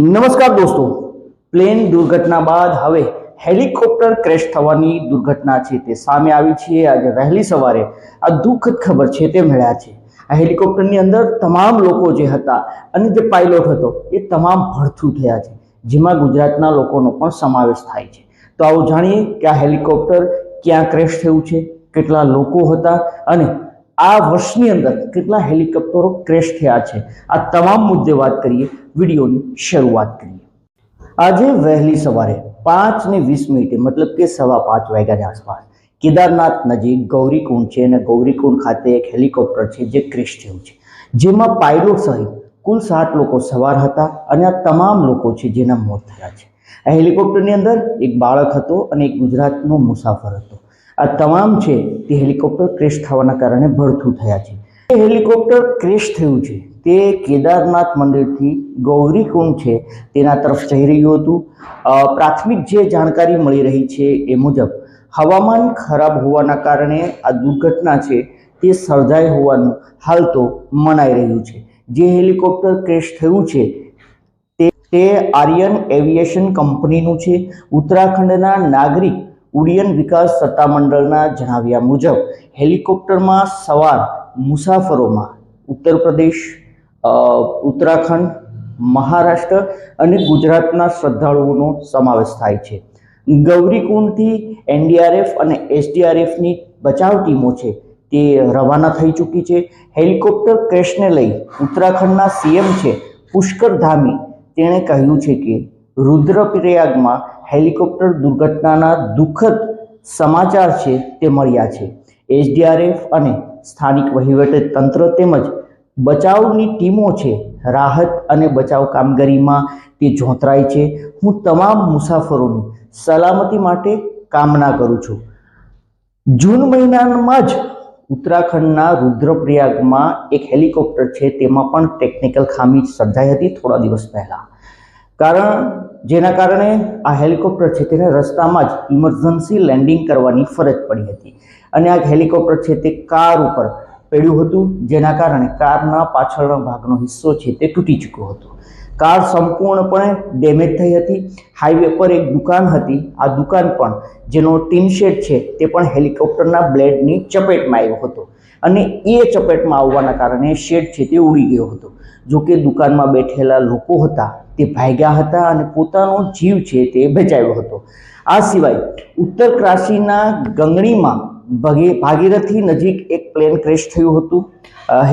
નમસ્કાર દોસ્તો. પ્લેન દુર્ઘટના બાદ હવે હેલિકોપ્ટર ક્રેશ થવાની દુર્ઘટના છે તે સામે આવી છે. આજે વહેલી સવારે આ દુઃખદ ખબર છે તે મળ્યા છે. આ હેલિકોપ્ટરની અંદર તમામ લોકો જે હતા અને જે પાયલોટ હતો એ તમામ ભડથું થયા છે. જેમાં ગુજરાતના લોકોનો પણ સમાવેશ થાય છે. તો આવું જાણીએ કે આ હેલિકોપ્ટર ક્યાં ક્રેશ થયું છે, કેટલા લોકો હતા અને આ વર્ષની અંદર કેટલા હેલિકોપ્ટરો ક્રેશ થયા છે? આ તમામ મુદ્દે વાત કરીએ, વિડીયોની શરૂઆત કરીએ. આજે વહેલી સવારે પાંચ ને વીસ મિનિટે, મતલબ કે સવા પાંચ વાગ્યાની આસપાસ, કેદારનાથ નજીક ગૌરીકુંડ છે અને ગૌરીકુંડ ખાતે એક હેલિકોપ્ટર છે જે ક્રેશ થયું છે. જેમાં પાયલોટ સહિત કુલ સાત લોકો સવાર હતા અને આ તમામ લોકો છે જેના મોત થયા છે. આ હેલિકોપ્ટરની અંદર એક બાળક હતો અને એક ગુજરાતનો મુસાફર હતો. આ તમામ છે તે હેલિકોપ્ટર ક્રેશ થવાના કારણે ભડથું થયા છે. એ હેલિકોપ્ટર ક્રેશ થયું છે. તે કેદારનાથ મંદિરથી ગૌરીકુંડ છે તેના તરફ જઈ રહ્યું હતું. પ્રાથમિક જે જાણકારી મળી રહી છે એ મુજબ હવામાન ખરાબ હોવાના કારણે આ દુર્ઘટના છે તે સર્જાઈ હોવાનું હાલ તો મનાઈ રહ્યું છે. જે હેલિકોપ્ટર ક્રેશ થયું છે તે તે આર્યન એવિએશન કંપનીનું છે. ઉત્તરાખંડના નાગરિક ઉડ્ડયન વિકાસ સત્તામંડળના જણાવ્યા મુજબ હેલિકોપ્ટરમાં સવાર મુસાફરોમાં ઉત્તર પ્રદેશ ઉત્તરાખંડ, મહારાષ્ટ્ર અને ગુજરાતના શ્રદ્ધાળુઓનો સમાવેશ થાય છે. ગૌરીકુંડથી એનડીઆરએફ અને એસડીઆરએફની બચાવ ટીમો છે તે રવાના થઈ ચૂકી છે. હેલિકોપ્ટર ક્રેશને લઈ ઉત્તરાખંડના સીએમ છે પુષ્કર ધામી તેણે કહ્યું છે કે રુદ્રપ્રયાગમાં હેલિકોપ્ટર દુર્ઘટનાના દુઃખદ સમાચાર છે તે મળ્યા છે. એસડીઆરએફ અને સ્થાનિક વહીવટી તંત્ર તેમજ બચાવની ટીમો છે. રાહત અને બચાવ કામગીરીમાં તે જોતરાય છે. હું તમામ મુસાફરોની સલામતી માટે કામના કરું છું. જૂન મહિનામાં જ ઉત્તરાખંડના રુદ્રપ્રયાગમાં એક હેલિકોપ્ટર છે. તેમાં પણ ટેકનિકલ ખામી સર્જાઈ હતી થોડા દિવસ પહેલા. કારણ જેના કારણે આ હેલિકોપ્ટર છે તેને રસ્તામાં જ ઇમરજન્સી લેન્ડિંગ કરવાની ફરજ પડી હતી. અને આ હેલિકોપ્ટર છે તે કાર ઉપર પડ્યું હતું, જેના કારણે કારના પાછળના ભાગનો હિસ્સો છે તે તૂટી ચૂક્યો હતો. કાર સંપૂર્ણપણે ડેમેજ થઈ હતી. હાઈવે પર એક દુકાન હતી. આ દુકાન પણ જેનો ટીન શેડ છે તે પણ હેલિકોપ્ટરના બ્લેડની ચપેટમાં આવ્યો હતો અને એ ચપેટમાં આવવાના કારણે શેડ છે તે ઉડી ગયો હતો. જો કે દુકાનમાં બેઠેલા લોકો હતા તે ભાગ્યા હતા અને પોતાનો જીવ છે તે બચાવ્યો હતો. આ સિવાય ઉત્તર કાશીના ગંગણીમાં ભગે ભાગીરથી નજીક એક પ્લેન ક્રેશ થયું હતું.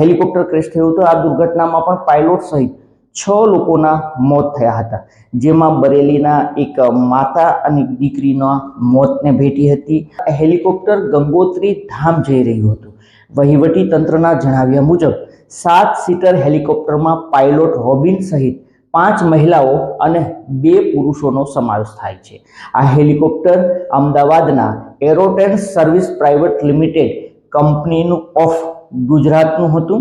હેલિકોપ્ટર ક્રેશ થયું હતું. આ દુર્ઘટનામાં પણ પાયલોટ સહિત છ લોકોના મોત થયા હતા. જેમાં બરેલીના એક માતા અને દીકરીના મોતને ભેટી હતી. હેલિકોપ્ટર ગંગોત્રી ધામ જઈ રહ્યું હતું. વહીવટી તંત્રના જણાવ્યા મુજબ, સાત સીટર હેલિકોપ્ટરમાં પાયલોટ રોબિન સહિત પાંચ મહિલાઓ અને બે પુરુષોનો સમાવેશ થાય છે. આ હેલિકોપ્ટર અમદાવાદના એરોટેન્સ સર્વિસ પ્રાઇવેટ લિમિટેડ કંપનીનું ઓફ ગુજરાતનું હતું,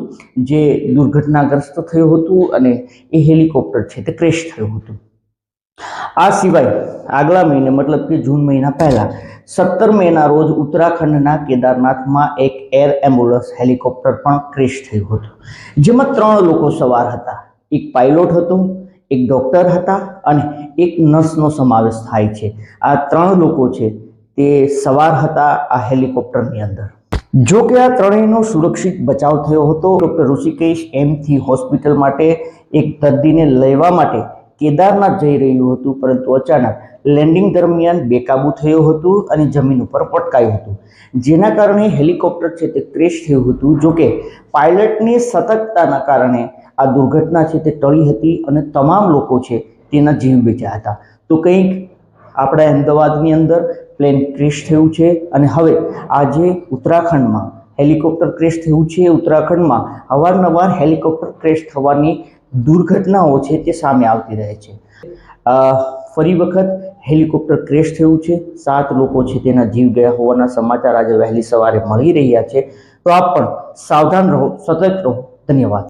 જે દુર્ઘટનાગ્રસ્ત થયું હતું અને એ હેલિકોપ્ટર છે તે ક્રેશ થયું હતું. આ સિવાય આગલા મહિને, મતલબ કે જૂન મહિના પહેલા, સત્તર મેના રોજ ઉત્તરાખંડના કેદારનાથમાં એક એર એમ્બ્યુલન્સ હેલિકોપ્ટર પણ ક્રેશ થયું હતું. જેમાં ત્રણ લોકો સવાર હતા. એક પાયલોટ હતો, એક ડૉક્ટર હતા અને એક નર્સનો સમાવેશ થાય છે. આ ત્રણ લોકો છે તે સવાર હતા આ હેલિકોપ્ટરની અંદર. જો કે આ ત્રણેયનો સુરક્ષિત બચાવ થયો હતો. ડૉક્ટર ઋષિકેશ એમથી હોસ્પિટલ માટે એક દર્દીને લેવા માટે કેદારનાથ જઈ રહ્યું હતું, પરંતુ અચાનક લેન્ડિંગ દરમિયાન બેકાબૂ થયું હતું અને જમીન ઉપર પટકાયું હતું. જેના કારણે હેલિકોપ્ટર છે તે ક્રેશ થયું હતું. જો કે પાયલટની સતર્કતાના કારણે આ દુર્ઘટના છે તે ટળી હતી અને તમામ લોકો છે તેના જીવ બેચ્યા હતા. તો કંઈક આપણા અમદાવાદની અંદર પ્લેન ક્રેશ થયું છે અને હવે આજે ઉત્તરાખંડમાં હેલિકોપ્ટર ક્રેશ થયું છે. ઉત્તરાખંડમાં અવારનવાર હેલિકોપ્ટર ક્રેશ થવાની દુર્ઘટનાઓ છે તે સામે આવતી રહે છે. ફરી વખત હેલિકોપ્ટર ક્રેશ થયું છે. સાત લોકો છે તેના જીવ ગયા હોવાના સમાચાર આજે વહેલી સવારે મળી રહ્યા છે. તો આપ પણ સાવધાન રહો, સતર્ક રહો. ધન્યવાદ.